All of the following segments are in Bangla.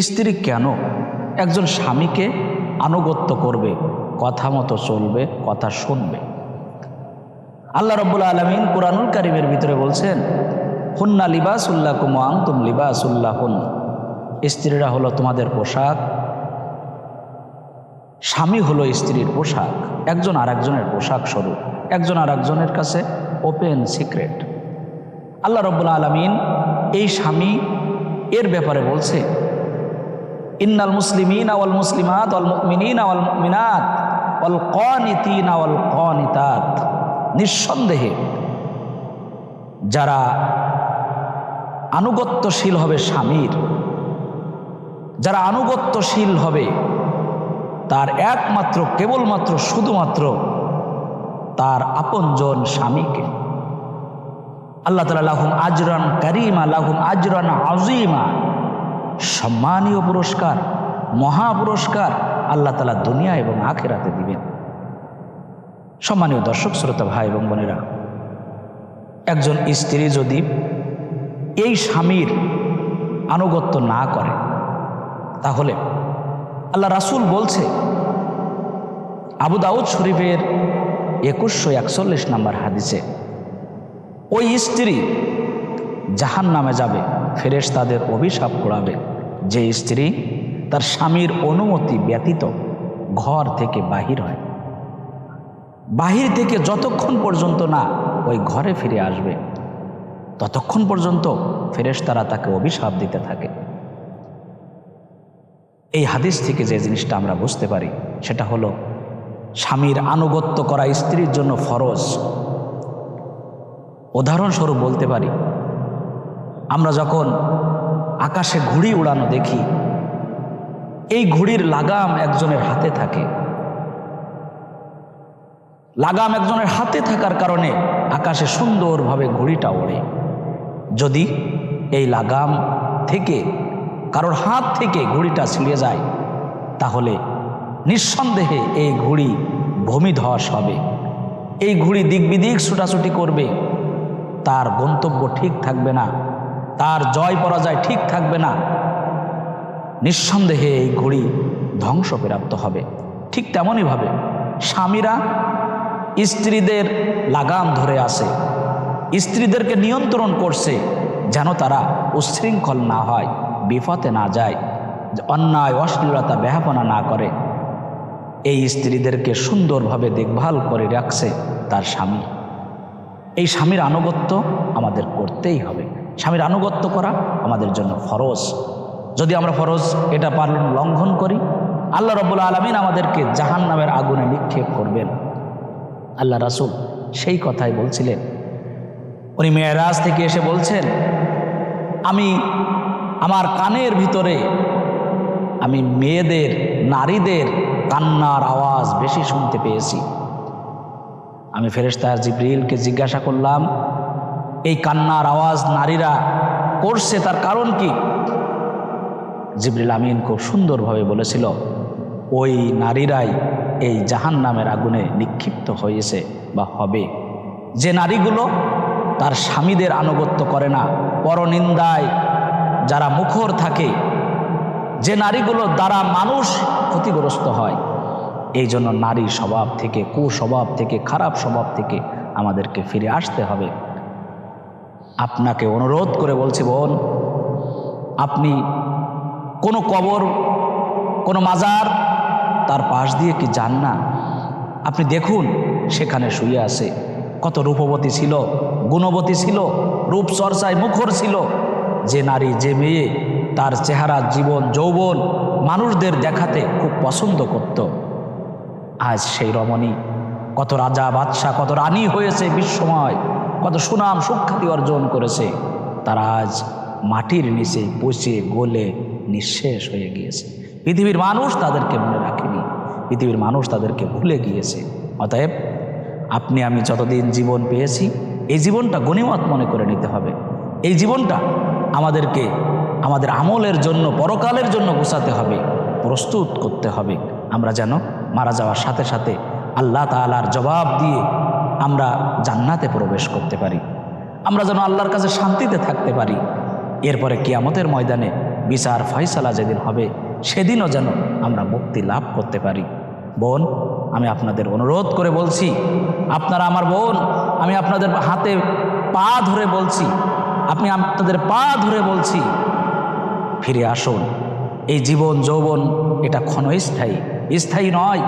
স্ত্রী কেন? একজন স্বামীকে আনুগত্য করবে, কথা মতো চলবে, কথা শুনবে। আল্লাহ রব্বুল আলমিন কোরআনুল কারিমের ভিতরে বলছেন, হুন্না লিবাস লিবাসুল্লাহ কুমাং তুম লিবাসুল্লাহ হুন স্ত্রীরা হলো তোমাদের পোশাক, স্বামী হলো স্ত্রীর পোশাক, একজন আর একজনের পোশাক স্বরূপ, একজন আর একজনের কাছে ওপেন সিক্রেট। আল্লাহ রব্বুল আলমিন এই স্বামী এর ব্যাপারে বলছে ইন্নাল মুসলিমিন আওয়াল মুসলিমাত অল মিনীন আওয়াল মিনাত অল কনিতিন আওয়াল কনিতাত। নিঃসন্দেহে যারা আনুগত্যশীল হবে স্বামীর, যারা আনুগত্যশীল হবে তার একমাত্র, কেবলমাত্র, শুধুমাত্র তার আপনজন স্বামীকে। আল্লাহ তালা লাহুম আজরান করিমা, লাহুম আজরান আজিমা সম্মানীয় পুরস্কার, মহা পুরস্কার আল্লাহ তালা দুনিয়া এবং আখেরাতে দিবেন। সম্মানীয় দর্শক, শ্রোতা, ভাই এবং বোনেরা, একজন স্ত্রী যদি এই স্বামীর আনুগত্য না করে, তাহলে আল্লাহ রাসুল বলছে, আবু দাউদ শরীফের একুশশো একচল্লিশ নম্বর হাদিসে, ওই স্ত্রী জাহান নামে যাবে ফেরেশ তাদের অভিশাপ করাবে যে স্ত্রী তার স্বামীর অনুমতি ব্যতীত ঘর থেকে বাহির হয়। বাহির থেকে যতক্ষণ পর্যন্ত না ওই ঘরে ফিরে আসবে, ততক্ষণ পর্যন্ত ফেরেশ তারা তাকে অভিশাপ দিতে থাকে। এই হাদিস থেকে যে জিনিসটা আমরা বুঝতে পারি, সেটা হলো স্বামীর আনুগত্য করা স্ত্রীর জন্য ফরজ। উদাহরণস্বরূপ বলতে পারি, আমরা যখন আকাশে ঘুড়ি উড়ানো দেখি। এই ঘুড়ির লাগাম একজনের হাতে থাকে। লাগাম একজনের হাতে থাকার কারণে আকাশে সুন্দরভাবে ঘুড়িটা ওড়ে। যদি এই লাগাম থেকে, কারোর হাত থেকে ঘুড়িটা ছিঁড়ে যায়, তাহলে নিঃসন্দেহে এই ঘুড়ি ভূমিধস হবে। এই ঘুড়ি দিক বিদিক ছুটাছুটি করবে। তার গন্তব্য ঠিক থাকবে না। তার জয় পরাজয় ঠিক থাকবে না। নিঃসন্দেহে এই ঘুড়ি ধ্বংসপ্রাপ্ত হবে। ঠিক তেমনইভাবে স্বামীরা স্ত্রীদের লাগাম ধরে আসে স্ত্রীদেরকে নিয়ন্ত্রণ করছে যেন তারা উচ্ছৃঙ্খল না হয়, বিপথে না যায়, অন্যায়, অশ্লীলতা ব্যাহাপনা না করে। এই স্ত্রীদেরকে সুন্দরভাবে দেখভাল করে রাখছে তার স্বামী। এই স্বামীর আনুগত্য আমাদের করতেই হবে। স্বামীর আনুগত্য করা আমাদের জন্য ফরজ। যদি আমরা ফরজ এটা পালন লঙ্ঘন করি, আল্লাহ রব্বুল আলমিন আমাদেরকে জাহান নামের আগুনে নিক্ষেপ করবেন। আল্লাহ রাসুল সেই কথাই বলছিলেন। উনি মেয়েরাজ থেকে এসে বলছেন, আমি আমার কানের ভিতরে, আমি মেয়েদের, নারীদের কান্নার আওয়াজ বেশি শুনতে পেয়েছি। আমি ফেরেস্তার জিব্রিলকে জিজ্ঞাসা করলাম এই কান্নার আওয়াজ নারীরা করছে, তার কারণ কি? জিবরিল আমিন খুব সুন্দরভাবে বলেছিল, ওই নারীরাই এই জাহান নামের আগুনে নিক্ষিপ্ত হয়েছে বা হবে। যে নারীগুলো তার স্বামীদের আনুগত্য করে না, পরনিন্দায় যারা মুখর থাকে, যে নারীগুলো দ্বারা মানুষ ক্ষতিগ্রস্ত হয়, এই জন্য নারী স্বভাব থেকে, কুস্বভাব থেকে, খারাপ স্বভাব থেকে আমাদেরকে ফিরে আসতে হবে। আপনাকে অনুরোধ করে বলছি, বোন, আপনি কোনো কবর, কোনো মাজার তার পাশ দিয়ে কি যান না? আপনি দেখুন, সেখানে শুয়ে আছে। কত রূপবতী ছিল, গুণবতী ছিল রূপ চর্চায় মুখর ছিল। যে নারী, যে মেয়ে, তার চেহারা, জীবন, যৌবন মানুষদের দেখাতে খুব পছন্দ করত। আজ সেই রমণী, কত রাজা, বাদশাহ, কত রানী হয়েছে বিশ্বময়। কত সুনাম সুখ্যাতি অর্জন করেছে। তারা আজ মাটির নিচে পচে গলে নিঃশেষ হয়ে গিয়েছে। পৃথিবীর মানুষ তাদেরকে মনে রাখেনি। পৃথিবীর মানুষ তাদেরকে ভুলে গিয়েছে। অতএব আপনি, আমি যতদিন জীবন পেয়েছি, এই জীবনটা গণিমত মনে করে নিতে হবে। এই জীবনটা আমাদেরকে, আমাদের আমলের জন্য, পরকালের জন্য গোছাতে হবে, প্রস্তুত করতে হবে। আমরা যেন মারা যাওয়ার সাথে সাথে আল্লাহ তালার জবাব দিয়ে আমরা জান্নাতে প্রবেশ করতে পারি। আমরা যেন আল্লাহর কাছে শান্তিতে থাকতে পারি। এরপরে কিয়ামতের ময়দানে বিচার ফয়সালা যেদিন হবে, সেদিনও যেন আমরা মুক্তি লাভ করতে পারি। বোন, আমি আপনাদের অনুরোধ করে বলছি, আপনারা আমার বোন, আমি আপনাদের হাতে পা ধরে বলছি, আপনি আপনাদের পা ধরে বলছি, ফিরে আসুন। এই জীবন যৌবন এটা ক্ষণস্থায়ী, স্থায়ী নয়।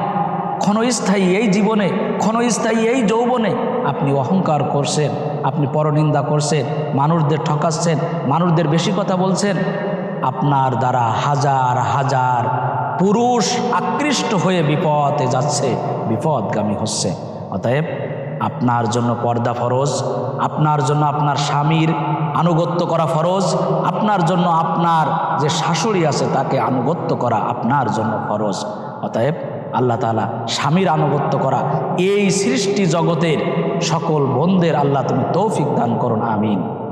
ক্ষণস্থায়ী এই জীবনে, ক্ষণস্থায়ী এই যৌবনে আপনি অহংকার করছেন, আপনি পরনিন্দা করছেন, মানুষদের ঠকাচ্ছেন, মানুষদের বেশি কথা বলছেন, আপনার দ্বারা হাজার হাজার পুরুষ আকৃষ্ট হয়ে বিপদে যাচ্ছে, বিপদগামী হচ্ছে। অতএব আপনার জন্য পর্দা ফরজ, আপনার জন্য আপনার স্বামীর আনুগত্য করা ফরজ, আপনার জন্য আপনার যে শাশুড়ি আছে তাকে আনুগত্য করা আপনার জন্য ফরজ। অতএব আল্লাহ তালা স্বামীর আনুগত্য করা এই সৃষ্টি জগতের সকল বন্ধের আল্লাহ তুমি তৌফিক দান করুন, আমিন।